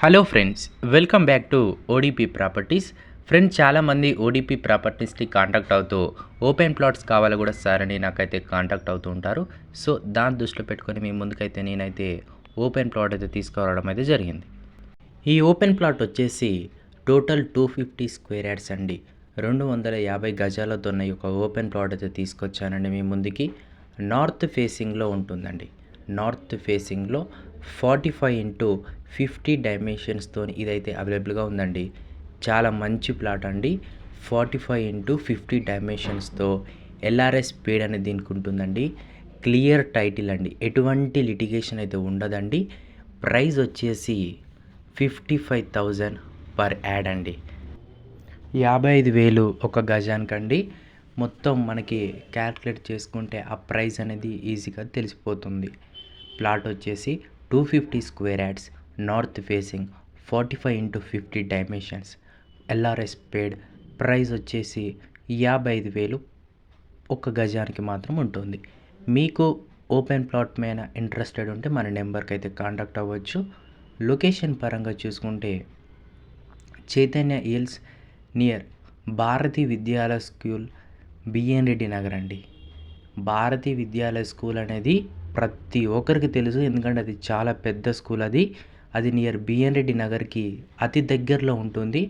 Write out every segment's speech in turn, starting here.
Hello friends welcome back to ODP properties friends చాలామంది ODP ప్రాపర్టీస్కి contact అవుతూ open plots కావాలి కూడా సార్ అని నాకైతే కాంటాక్ట్ అవుతూ ఉంటారు. సో దాన్ని దృష్టిలో పెట్టుకొని మీ ముందుకైతే నేనైతే ఓపెన్ ప్లాట్ అయితే తీసుకురావడం అయితే జరిగింది. ఈ ఓపెన్ ప్లాట్ వచ్చేసి total two fifty square yards అండి. రెండు వందల యాభై గజాలతో ఉన్న ఈ యొక్క ఓపెన్ ప్లాట్ అయితే తీసుకొచ్చానండి మీ ముందుకి. నార్త్ ఫేసింగ్లో ఉంటుందండి. నార్త్ ఫేసింగ్లో ఫార్టీ ఫైవ్ ఇంటూ ఫిఫ్టీ డైమెన్షన్స్తో ఇదైతే అవైలబుల్గా ఉందండి. చాలా మంచి ప్లాట్ అండి. ఫార్టీ ఫైవ్ ఇంటూ ఫిఫ్టీ డైమెన్షన్స్తో ఎల్ఆర్ఎస్ పేడ్ అనేది దీనికి ఉంటుందండి. క్లియర్ టైటిల్ అండి. ఎటువంటి లిటిగేషన్ అయితే ఉండదండి. ప్రైస్ వచ్చేసి fifty five thousand per yard అండి. యాభై ఐదు వేలు ఒక గజానికండి మొత్తం మనకి క్యాల్కులేట్ చేసుకుంటే ఆ ప్రైస్ అనేది ఈజీగా తెలిసిపోతుంది. ప్లాట్ వచ్చేసి two fifty square yards north facing forty five into fifty dimensions LRS paid price వచ్చేసి యాభై ఐదు వేలు ఒక గజానికి మాత్రం ఉంటుంది. మీకు ఓపెన్ ప్లాట్ మీద ఇంట్రెస్టెడ్ ఉంటే మన నెంబర్కి అయితే కాంటాక్ట్ అవ్వచ్చు. లొకేషన్ పరంగా చూసుకుంటే Chaitanya Hills near Bharathi Vidyalaya school BN Reddy Nagar అండి. భారతీ విద్యాలయ స్కూల్ అనేది ప్రతి ఒక్కరికి తెలుసు. ఎందుకంటే అది చాలా పెద్ద స్కూల్ అది. అది నియర్ బిఎన్ రెడ్డి నగర్కి అతి దగ్గరలో ఉంటుంది.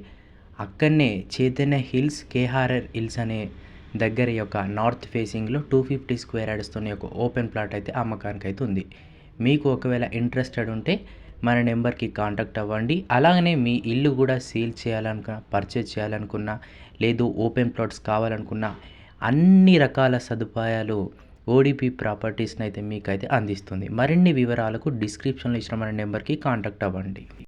అక్కడనే చైతన్య హిల్స్ కేఆర్ఆర్ హిల్స్ అనే దగ్గర యొక్క నార్త్ ఫేసింగ్లో టూ ఫిఫ్టీ స్క్వేర్ యార్డ్స్తో ఒక ఓపెన్ ప్లాట్ అయితే అమ్మకానికి అయితే ఉంది. మీకు ఒకవేళ ఇంట్రెస్టెడ్ ఉంటే మన నెంబర్కి కాంటాక్ట్ అవ్వండి. అలాగనే మీ ఇల్లు కూడా సేల్ చేయాలనుకున్నా పర్చేజ్ చేయాలనుకున్నా లేదు ఓపెన్ ప్లాట్స్ కావాలనుకున్నా అన్ని రకాల సదుపాయాలు ఓడిపి ప్రాపర్టీస్ని అయితే మీకైతే అందిస్తుంది. మరిన్ని వివరాలకు డిస్క్రిప్షన్లో ఇచ్చిన మన నెంబర్కి కాంటాక్ట్ అవ్వండి.